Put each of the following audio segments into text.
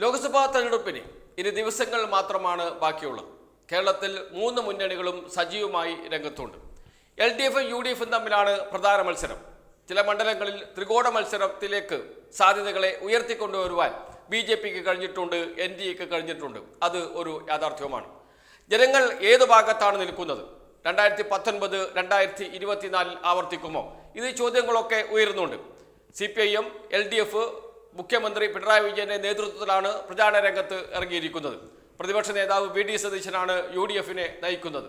ലോക്സഭാ തെരഞ്ഞെടുപ്പിന് ഇനി ദിവസങ്ങൾ മാത്രമാണ് ബാക്കിയുള്ളത്. കേരളത്തിൽ മൂന്ന് മുന്നണികളും സജീവമായി രംഗത്തുണ്ട്. എൽ ഡി എഫും യു ഡി എഫും തമ്മിലാണ് പ്രധാന മത്സരം. ചില മണ്ഡലങ്ങളിൽ ത്രികോണ മത്സരത്തിലേക്ക് സാധ്യതകളെ ഉയർത്തിക്കൊണ്ടുവരുവാൻ ബി ജെ പിക്ക് കഴിഞ്ഞിട്ടുണ്ട് എൻ ഡി എക്ക് കഴിഞ്ഞിട്ടുണ്ട്. അത് ഒരു യാഥാർത്ഥ്യവുമാണ്. ജനങ്ങൾ ഏത് ഭാഗത്താണ് നിൽക്കുന്നത്? രണ്ടായിരത്തി പത്തൊൻപത് രണ്ടായിരത്തി ഇരുപത്തിനാലിൽ ആവർത്തിക്കുമോ? ഇത് ചോദ്യങ്ങളൊക്കെ ഉയരുന്നുണ്ട്. C P I M L D F മുഖ്യമന്ത്രി പിണറായി വിജയന്റെ നേതൃത്വത്തിലാണ് പ്രചാരണ രംഗത്ത് ഇറങ്ങിയിരിക്കുന്നത്. പ്രതിപക്ഷ നേതാവ് വി ഡി സതീശനാണ് യു ഡി എഫിനെ നയിക്കുന്നത്.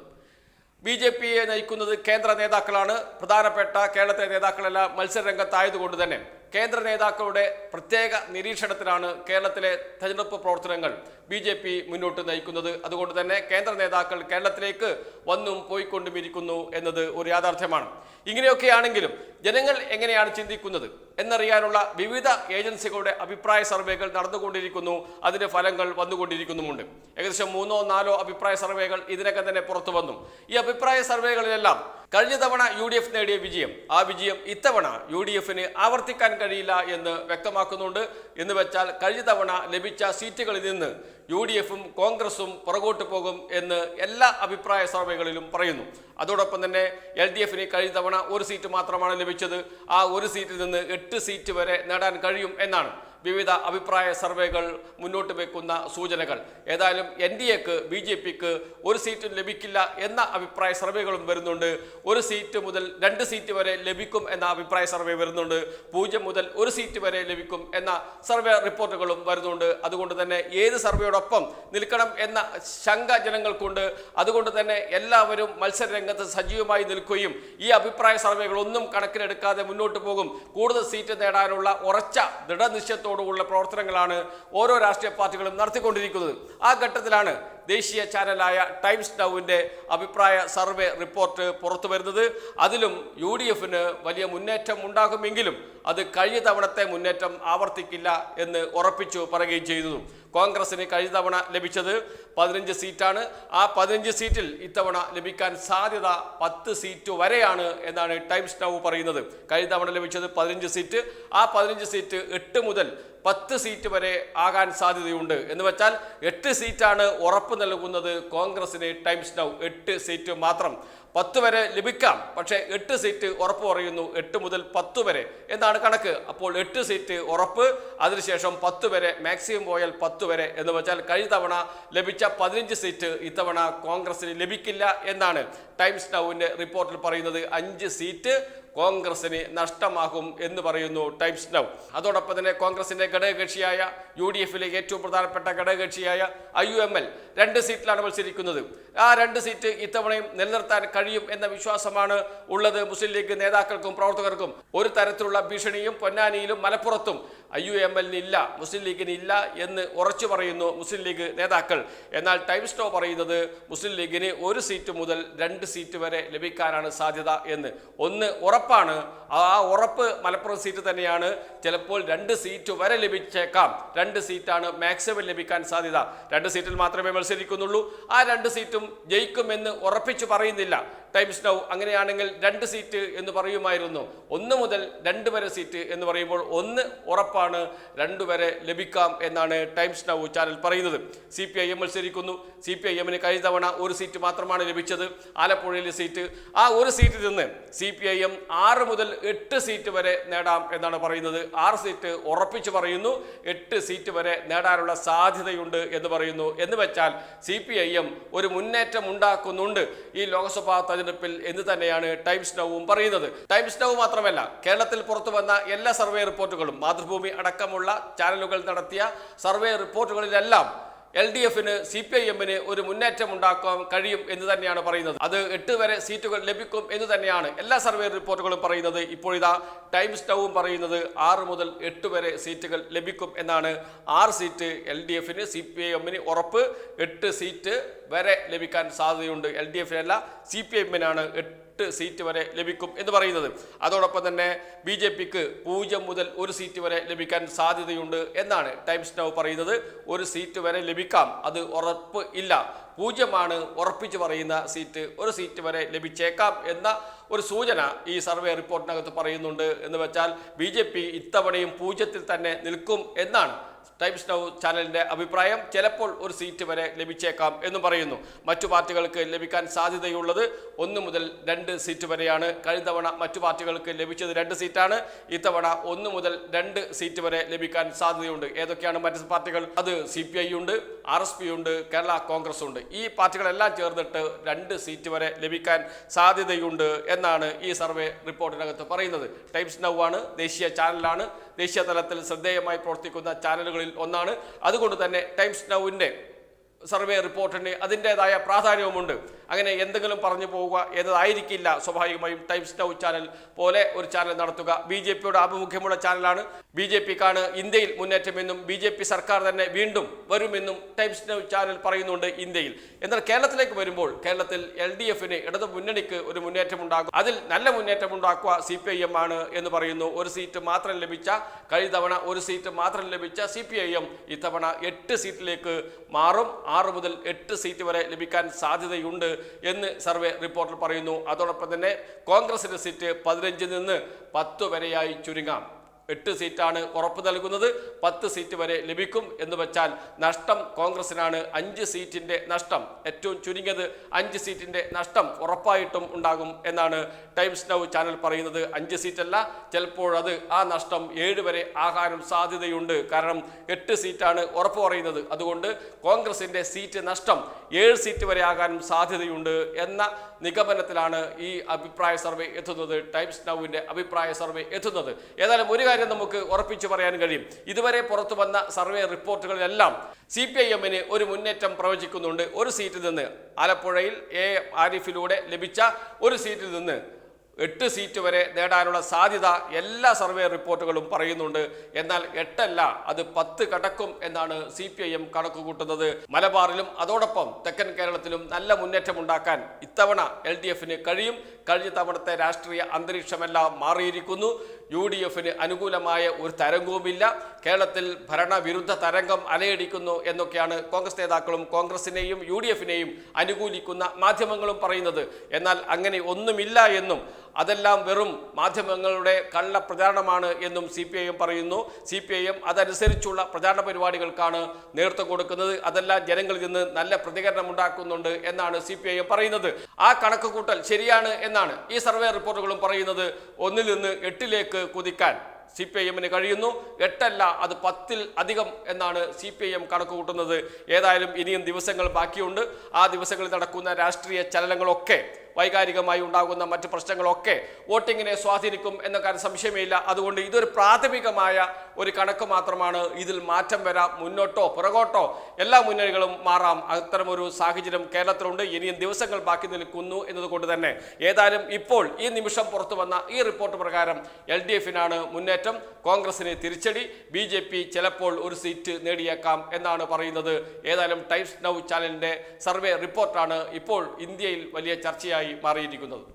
ബി ജെ പിയെ നയിക്കുന്നത് കേന്ദ്ര നേതാക്കളാണ്. പ്രധാനപ്പെട്ട കേരളത്തിലെ നേതാക്കളെല്ലാം മത്സര രംഗത്തായതുകൊണ്ട് തന്നെ കേന്ദ്ര നേതാക്കളുടെ പ്രത്യേക നിരീക്ഷണത്തിലാണ് കേരളത്തിലെ തെരഞ്ഞെടുപ്പ് പ്രവർത്തനങ്ങൾ ബി ജെ പി മുന്നോട്ട് നയിക്കുന്നത്. അതുകൊണ്ട് തന്നെ കേന്ദ്ര നേതാക്കൾ കേരളത്തിലേക്ക് വന്നും പോയിക്കൊണ്ടുമിരിക്കുന്നു എന്നത് ഒരു യാഥാർത്ഥ്യമാണ്. ഇങ്ങനെയൊക്കെയാണെങ്കിലും ജനങ്ങൾ എങ്ങനെയാണ് ചിന്തിക്കുന്നത് എന്നറിയാനുള്ള വിവിധ ഏജൻസികളുടെ അഭിപ്രായ സർവേകൾ നടന്നുകൊണ്ടിരിക്കുന്നു. അതിന്റെ ഫലങ്ങൾ വന്നുകൊണ്ടിരിക്കുന്നുമുണ്ട്. ഏകദേശം മൂന്നോ നാലോ അഭിപ്രായ സർവേകൾ ഇതിനകം തന്നെ പുറത്തു വന്നു. ഈ അഭിപ്രായ സർവേകളിലെല്ലാം കഴിഞ്ഞ തവണ യു ഡി എഫ് നേടിയ വിജയം ആ വിജയം ഇത്തവണ യു ഡി എഫിന് ആവർത്തിക്കാൻ കഴിയില്ല എന്ന് വ്യക്തമാക്കുന്നുണ്ട്. എന്ന് വെച്ചാൽ കഴിഞ്ഞ തവണ ലഭിച്ച സീറ്റുകളിൽ നിന്ന് യു ഡി എഫും കോൺഗ്രസും പുറകോട്ട് പോകും എന്ന് എല്ലാ അഭിപ്രായ സർവേകളിലും പറയുന്നു. അതോടൊപ്പം തന്നെ എൽ ഡി എഫിന് കഴിഞ്ഞ തവണ ഒരു സീറ്റ് മാത്രമാണ് ലഭിച്ചത്. ആ ഒരു സീറ്റിൽ നിന്ന് എട്ട് സീറ്റ് വരെ നേടാൻ കഴിയും എന്നാണ് വിവിധ അഭിപ്രായ സർവേകൾ മുന്നോട്ട് വെക്കുന്ന സൂചനകൾ. ഏതായാലും എൻ ഡി എക്ക് ബി ജെ പിക്ക് ഒരു സീറ്റും ലഭിക്കില്ല എന്ന അഭിപ്രായ സർവേകളും വരുന്നുണ്ട്. ഒരു സീറ്റ് മുതൽ രണ്ട് സീറ്റ് വരെ ലഭിക്കും എന്ന അഭിപ്രായ സർവേ വരുന്നുണ്ട്. പൂജ്യം മുതൽ ഒരു സീറ്റ് വരെ ലഭിക്കും എന്ന സർവേ റിപ്പോർട്ടുകളും വരുന്നുണ്ട്. അതുകൊണ്ട് തന്നെ ഏത് സർവേയോടൊപ്പം നിൽക്കണം എന്ന ശങ്ക ജനങ്ങൾക്കുണ്ട്. അതുകൊണ്ട് തന്നെ എല്ലാവരും മത്സര രംഗത്ത് സജീവമായി നിൽക്കുകയും ഈ അഭിപ്രായ സർവേകളൊന്നും കണക്കിലെടുക്കാതെ മുന്നോട്ട് പോകും. കൂടുതൽ സീറ്റ് നേടാനുള്ള ഉറച്ച ദൃഢനിശ്ചയത്തോടുള്ള പ്രവർത്തനങ്ങളാണ് ഓരോ രാഷ്ട്രീയ പാർട്ടികളും നടത്തിക്കൊണ്ടിരിക്കുന്നത്. ആ ഘട്ടത്തിലാണ് ദേശീയ ചാനലായ ടൈംസ് നൗവിന്റെ അഭിപ്രായ സർവേ റിപ്പോർട്ട് പുറത്തു വരുന്നത്. അതിലും യു ഡി എഫിന് വലിയ മുന്നേറ്റം ഉണ്ടാകുമെങ്കിലും അത് കഴിഞ്ഞ തവണത്തെ മുന്നേറ്റം ആവർത്തിക്കില്ല എന്ന് ഉറപ്പിച്ചു പറയുകയും ചെയ്തു. കോൺഗ്രസിന് കഴിഞ്ഞ തവണ ലഭിച്ചത് പതിനഞ്ച് സീറ്റാണ്. ആ പതിനഞ്ച് സീറ്റിൽ ഇത്തവണ ലഭിക്കാൻ സാധ്യത പത്ത് സീറ്റ് വരെയാണ് എന്നാണ് ടൈംസ് നൗ പറയുന്നത്. കഴിഞ്ഞ തവണ ലഭിച്ചത് പതിനഞ്ച് സീറ്റ്. ആ പതിനഞ്ച് സീറ്റ് എട്ട് മുതൽ പത്ത് സീറ്റ് വരെ ആകാൻ സാധ്യതയുണ്ട്. എന്ന് വെച്ചാൽ എട്ട് സീറ്റാണ് ഉറപ്പ് നൽകുന്നത് കോൺഗ്രസിന് ടൈംസ് നൗ എട്ട് സീറ്റ് മാത്രം. പത്ത് വരെ ലഭിക്കാം. പക്ഷേ എട്ട് സീറ്റ് ഉറപ്പ് പറയുന്നു എട്ട് മുതൽ പത്ത് വരെ. എന്നാണ് കണക്ക്? അപ്പോൾ എട്ട് സീറ്റ് ഉറപ്പ് അതിനുശേഷം പത്ത് വരെ മാക്സിമം പോയാൽ പത്ത് വരെ എന്ന് വെച്ചാൽ കഴിഞ്ഞ തവണ ലഭിച്ച പതിനഞ്ച് സീറ്റ് ഇത്തവണ കോൺഗ്രസിന് ലഭിക്കില്ല എന്നാണ്. ടൈംസ് നൗവിന്റെ റിപ്പോർട്ടിൽ പറയുന്നത് അഞ്ച് സീറ്റ് കോൺഗ്രസിന് നഷ്ടമാകും എന്ന് പറയുന്നു ടൈംസ് നൗ. അതോടൊപ്പം തന്നെ കോൺഗ്രസിന്റെ ഘടകകക്ഷിയായ യു ഡി എഫിലെ ഏറ്റവും പ്രധാനപ്പെട്ട ഘടകകക്ഷിയായ ഐ യു എം എൽ രണ്ട് സീറ്റിലാണ് മത്സരിക്കുന്നത്. ആ രണ്ട് സീറ്റ് ഇത്തവണയും നിലനിർത്താൻ കഴിയും എന്ന വിശ്വാസമാണ് ഉള്ളത് മുസ്ലിം ലീഗ് നേതാക്കൾക്കും പ്രവർത്തകർക്കും. ഒരു തരത്തിലുള്ള ഭീഷണിയും പൊന്നാനിയിലും മലപ്പുറത്തും ഐ യു എം എല്ലിന് ഇല്ല മുസ്ലിം ലീഗിന് ഇല്ല എന്ന് ഉറച്ചു പറയുന്നു മുസ്ലിം ലീഗ് നേതാക്കൾ. എന്നാൽ ടൈംസ് നോ പറയുന്നത് മുസ്ലിം ലീഗിന് ഒരു സീറ്റ് മുതൽ രണ്ട് സീറ്റ് വരെ ലഭിക്കാനാണ് സാധ്യത എന്ന്. ഒന്ന് ഉറപ്പാണ്. ആ ഉറപ്പ് മലപ്പുറം സീറ്റ് തന്നെയാണ്. ചിലപ്പോൾ രണ്ട് സീറ്റ് വരെ ലഭിച്ചേക്കാം. രണ്ട് സീറ്റാണ് മാക്സിമം ലഭിക്കാൻ സാധ്യത. രണ്ട് സീറ്റിൽ മാത്രമേ മത്സരിക്കുന്നുള്ളൂ. ആ രണ്ട് സീറ്റും ജയിക്കുമെന്ന് ഉറപ്പിച്ചു പറയുന്നില്ല. ടൈംസ് നൗ അങ്ങനെയാണെങ്കിൽ രണ്ട് സീറ്റ് എന്ന് പറയുമായിരുന്നു. ഒന്ന് മുതൽ രണ്ട് വരെ സീറ്റ് എന്ന് പറയുമ്പോൾ ഒന്ന് ഉറപ്പാണ് രണ്ട് വരെ ലഭിക്കാം എന്നാണ് ടൈംസ് നൗ ചാനൽ പറയുന്നത്. സി പി ഐ എം മത്സരിക്കുന്നു. സി പി ഐ എമ്മിന് കഴിഞ്ഞ തവണ ഒരു സീറ്റ് മാത്രമാണ് ലഭിച്ചത്. ആലപ്പുഴയിലെ സീറ്റ്. ആ ഒരു സീറ്റിൽ നിന്ന് സി പി ഐ എം ആറ് മുതൽ എട്ട് സീറ്റ് വരെ നേടാം എന്നാണ് പറയുന്നത്. ആറ് സീറ്റ് ഉറപ്പിച്ചു പറയുന്നു. എട്ട് സീറ്റ് വരെ നേടാനുള്ള സാധ്യതയുണ്ട് എന്ന് പറയുന്നു. എന്ന് വെച്ചാൽ സി പി ഐ എം ഒരു മുന്നേറ്റം ഉണ്ടാക്കുന്നുണ്ട്. ഈ ലോക്സഭാ തെരഞ്ഞെടുപ്പിൽ എന്ന് തന്നെയാണ് ടൈംസ് നൗവും പറയുന്നത്. ടൈംസ് നൗ മാത്രമല്ല കേരളത്തിൽ പുറത്തു വന്ന എല്ലാ സർവേ റിപ്പോർട്ടുകളും മാതൃഭൂമി അടക്കമുള്ള ചാനലുകൾ നടത്തിയ സർവേ റിപ്പോർട്ടുകളിലെല്ലാം എൽ ഡി എഫിന് സി പി ഐ എമ്മിന് ഒരു മുന്നേറ്റം ഉണ്ടാക്കാൻ കഴിയും എന്ന് തന്നെയാണ് പറയുന്നത്. അത് എട്ട് വരെ സീറ്റുകൾ ലഭിക്കും എന്ന് തന്നെയാണ് എല്ലാ സർവേ റിപ്പോർട്ടുകളും പറയുന്നത്. ഇപ്പോഴിതാ ടൈംസ് നൗവും പറയുന്നത് ആറ് മുതൽ എട്ട് വരെ സീറ്റുകൾ ലഭിക്കും എന്നാണ്. ആറ് സീറ്റ് എൽ ഡി എഫിന് സി പി ഐ എമ്മിന് ഉറപ്പ് എട്ട് സീറ്റ് വരെ ലഭിക്കാൻ സാധ്യതയുണ്ട്. എൽ ഡി എഫിനല്ല സി പി ഐ എമ്മിനാണ് എട്ട് എട്ട് സീറ്റ് വരെ ലഭിക്കും എന്ന് പറയുന്നത്. അതോടൊപ്പം തന്നെ ബി ജെ പിക്ക് പൂജ്യം മുതൽ ഒരു സീറ്റ് വരെ ലഭിക്കാൻ സാധ്യതയുണ്ട് എന്നാണ് ടൈംസ് നൗ പറയുന്നത്. ഒരു സീറ്റ് വരെ ലഭിക്കാം അത് ഉറപ്പ് ഇല്ല. പൂജ്യമാണ് ഉറപ്പിച്ച് പറയുന്ന സീറ്റ് ഒരു സീറ്റ് വരെ ലഭിച്ചേക്കാം എന്ന ഒരു സൂചന ഈ സർവേ റിപ്പോർട്ടിനകത്ത് പറയുന്നുണ്ട് എന്ന് വെച്ചാൽ ബി ജെ പി ഇത്തവണയും പൂജ്യത്തിൽ തന്നെ നിൽക്കും എന്നാണ് ടൈംസ് നൗ ചാനലിന്റെ അഭിപ്രായം ചിലപ്പോൾ ഒരു സീറ്റ് വരെ ലഭിച്ചേക്കാം എന്ന് പറയുന്നു. മറ്റു പാർട്ടികൾക്ക് ലഭിക്കാൻ സാധ്യതയുള്ളത് ഒന്ന് മുതൽ രണ്ട് സീറ്റ് വരെയാണ്. കഴിഞ്ഞ തവണ മറ്റു പാർട്ടികൾക്ക് ലഭിച്ചത് രണ്ട് സീറ്റാണ്. ഇത്തവണ ഒന്ന് മുതൽ രണ്ട് സീറ്റ് വരെ ലഭിക്കാൻ സാധ്യതയുണ്ട്. ഏതൊക്കെയാണ് മറ്റ് പാർട്ടികൾ? അത് സി പി ഐ ഉണ്ട് ആർ എസ് പി ഉണ്ട് കേരള കോൺഗ്രസ് ഉണ്ട്. ഈ പാർട്ടികളെല്ലാം ചേർന്നിട്ട് രണ്ട് സീറ്റ് വരെ ലഭിക്കാൻ സാധ്യതയുണ്ട് എന്നാണ് ഈ സർവേ റിപ്പോർട്ടിനകത്ത് പറയുന്നത്. ടൈംസ് നൗ ആണ് ദേശീയ ചാനലാണ്. ദേശീയ തലത്തിൽ ശ്രദ്ധേയമായി പ്രവർത്തിക്കുന്ന ചാനലുകളിൽ ഒന്നാണ്. അതുകൊണ്ട് തന്നെ ടൈംസ് നൗവിന്റെ സർവേ റിപ്പോർട്ടിന് അതിന്റെതായ പ്രാധാന്യവുമുണ്ട്. അങ്ങനെ എന്തെങ്കിലും പറഞ്ഞു പോവുക എന്നതായിരിക്കില്ല. സ്വാഭാവികമായും ടൈംസ് നൗ ചാനൽ പോലെ ഒരു ചാനൽ നടത്തുക. ബി ജെ പിയുടെ ആഭിമുഖ്യമുള്ള ചാനലാണ്. ബി ജെ പിക്കാണ് ഇന്ത്യയിൽ മുന്നേറ്റമെന്നും ബി ജെ പി സർക്കാർ തന്നെ വീണ്ടും വരുമെന്നും ടൈംസ് നൗ ചാനൽ പറയുന്നുണ്ട് ഇന്ത്യയിൽ. എന്നാൽ കേരളത്തിലേക്ക് വരുമ്പോൾ കേരളത്തിൽ എൽ ഡി എഫിന് ഇടതു മുന്നണിക്ക് ഒരു മുന്നേറ്റം ഉണ്ടാകും അതിൽ നല്ല മുന്നേറ്റം ഉണ്ടാക്കുക സി പി ഐ എം ആണ് എന്ന് പറയുന്നു. ഒരു സീറ്റ് മാത്രം ലഭിച്ച കഴിഞ്ഞ തവണ ഒരു സീറ്റ് മാത്രം ലഭിച്ച സി പി ഐ എം ഇത്തവണ എട്ട് സീറ്റിലേക്ക് മാറും. ആറ് മുതൽ എട്ട് സീറ്റ് വരെ ലഭിക്കാൻ സാധ്യതയുണ്ട് എന്ന് സർവേ റിപ്പോർട്ടിൽ പറയുന്നു. അതോടൊപ്പം തന്നെ കോൺഗ്രസിന്റെ സീറ്റ് പതിനഞ്ചിൽ നിന്ന് പത്ത് വരെയായി ചുരുങ്ങാം. എട്ട് സീറ്റാണ് ഉറപ്പ് നൽകുന്നത്. പത്ത് സീറ്റ് വരെ ലഭിക്കും എന്ന് വെച്ചാൽ നഷ്ടം കോൺഗ്രസിനാണ് അഞ്ച് സീറ്റിന്റെ നഷ്ടം ഏറ്റവും ചുരുങ്ങിയത്. അഞ്ച് സീറ്റിന്റെ നഷ്ടം ഉറപ്പായിട്ടും ഉണ്ടാകും എന്നാണ് ടൈംസ് നൗ ചാനൽ പറയുന്നത്. അഞ്ച് സീറ്റല്ല ചിലപ്പോഴത് ആ നഷ്ടം ഏഴ് വരെ ആകാനും സാധ്യതയുണ്ട്. കാരണം എട്ട് സീറ്റാണ് ഉറപ്പ് പറയുന്നത്. അതുകൊണ്ട് കോൺഗ്രസിന്റെ സീറ്റ് നഷ്ടം ഏഴ് സീറ്റ് വരെ ആകാനും സാധ്യതയുണ്ട് എന്ന നിഗമനത്തിലാണ് ഈ അഭിപ്രായ സർവേ എത്തുന്നത്. ടൈംസ് നൗവിന്റെ അഭിപ്രായ സർവേ എത്തുന്നത്. ഏതായാലും ഒരു കാര്യം നമുക്ക് ഉറപ്പിച്ചു പറയാൻ കഴിയും. ഇതുവരെ പുറത്തു വന്ന സർവേ റിപ്പോർട്ടുകളിലെല്ലാം സി പി ഐ എമ്മിന് ഒരു മുന്നേറ്റം പ്രവചിക്കുന്നുണ്ട്. ഒരു സീറ്റിൽ നിന്ന് ആലപ്പുഴയിൽ എ. ആരിഫിലൂടെ ലഭിച്ച ഒരു സീറ്റിൽ നിന്ന് എട്ട് സീറ്റ് വരെ നേടാനുള്ള സാധ്യത എല്ലാ സർവേ റിപ്പോർട്ടുകളും പറയുന്നുണ്ട്. എന്നാൽ എട്ടല്ല അത് പത്ത് കടക്കും എന്നാണ് സി പി ഐ എം കണക്ക് കൂട്ടുന്നത് മലബാറിലും അതോടൊപ്പം തെക്കൻ കേരളത്തിലും നല്ല മുന്നേറ്റം ഉണ്ടാക്കാൻ ഇത്തവണ എൽ ഡി എഫിന് കഴിയും. കഴിഞ്ഞ തവണത്തെ രാഷ്ട്രീയ അന്തരീക്ഷമെല്ലാം മാറിയിരിക്കുന്നു. യു ഡി എഫിന് അനുകൂലമായ ഒരു തരംഗവുമില്ല. കേരളത്തിൽ ഭരണവിരുദ്ധ തരംഗം അലയടിക്കുന്നു എന്നൊക്കെയാണ് കോൺഗ്രസ് നേതാക്കളും കോൺഗ്രസിനെയും യു ഡി എഫിനെയും അനുകൂലിക്കുന്ന മാധ്യമങ്ങളും പറയുന്നത്. എന്നാൽ അങ്ങനെ ഒന്നുമില്ല എന്നും അതെല്ലാം വെറും മാധ്യമങ്ങളുടെ കള്ള പ്രചാരണമാണ് എന്നും സി പി ഐ എം പറയുന്നു. സി പി ഐ എം അതനുസരിച്ചുള്ള പ്രചാരണ പരിപാടികൾക്കാണ് നേതൃത്വം കൊടുക്കുന്നത്. അതെല്ലാം ജനങ്ങളിൽ നിന്ന് നല്ല പ്രതികരണം ഉണ്ടാക്കുന്നുണ്ട് എന്നാണ് സി പി ഐ എം പറയുന്നത്. ആ കണക്ക് കൂട്ടൽ ശരിയാണ് എന്നാണ് ഈ സർവേ റിപ്പോർട്ടുകളും പറയുന്നത്. ഒന്നിൽ നിന്ന് എട്ടിലേക്ക് കുതിക്കാൻ സി പി ഐ എമ്മിന് കഴിയുന്നു. എട്ടല്ല അത് പത്തിൽ അധികം എന്നാണ് സി പി ഐ എം കണക്ക് കൂട്ടുന്നത് ഏതായാലും ഇനിയും ദിവസങ്ങൾ ബാക്കിയുണ്ട്. ആ ദിവസങ്ങളിൽ നടക്കുന്ന രാഷ്ട്രീയ ചലനങ്ങളൊക്കെ വൈകാരികമായി ഉണ്ടാകുന്ന മറ്റ് പ്രശ്നങ്ങളൊക്കെ വോട്ടിങ്ങിനെ സ്വാധീനിക്കും എന്ന കാര്യം സംശയമില്ല. അതുകൊണ്ട് ഇതൊരു പ്രാഥമികമായ ഒരു കണക്ക് മാത്രമാണ് ഇതിൽ മാറ്റം വരാം മുന്നോട്ടോ പുറകോട്ടോ. എല്ലാ മുന്നണികളും മാറാം. അത്തരമൊരു സാഹചര്യം കേരളത്തിലുണ്ട്. ഇനിയും ദിവസങ്ങൾ ബാക്കി നിൽക്കുന്നു എന്നതുകൊണ്ട് തന്നെ ഏതായാലും ഇപ്പോൾ ഈ നിമിഷം പുറത്തു വന്ന ഈ റിപ്പോർട്ട് പ്രകാരം എൽ ഡി എഫിനാണ് മുന്നേറ്റം. കോൺഗ്രസിന് തിരിച്ചടി ബി ജെ പി ചിലപ്പോൾ ഒരു സീറ്റ് നേടിയേക്കാം എന്നാണ് പറയുന്നത്. ഏതായാലും ടൈംസ് നൗ ചാനലിന്റെ സർവേ റിപ്പോർട്ടാണ് ഇപ്പോൾ ഇന്ത്യയിൽ വലിയ ചർച്ചയായി മാറിയിരിക്കുന്നത്.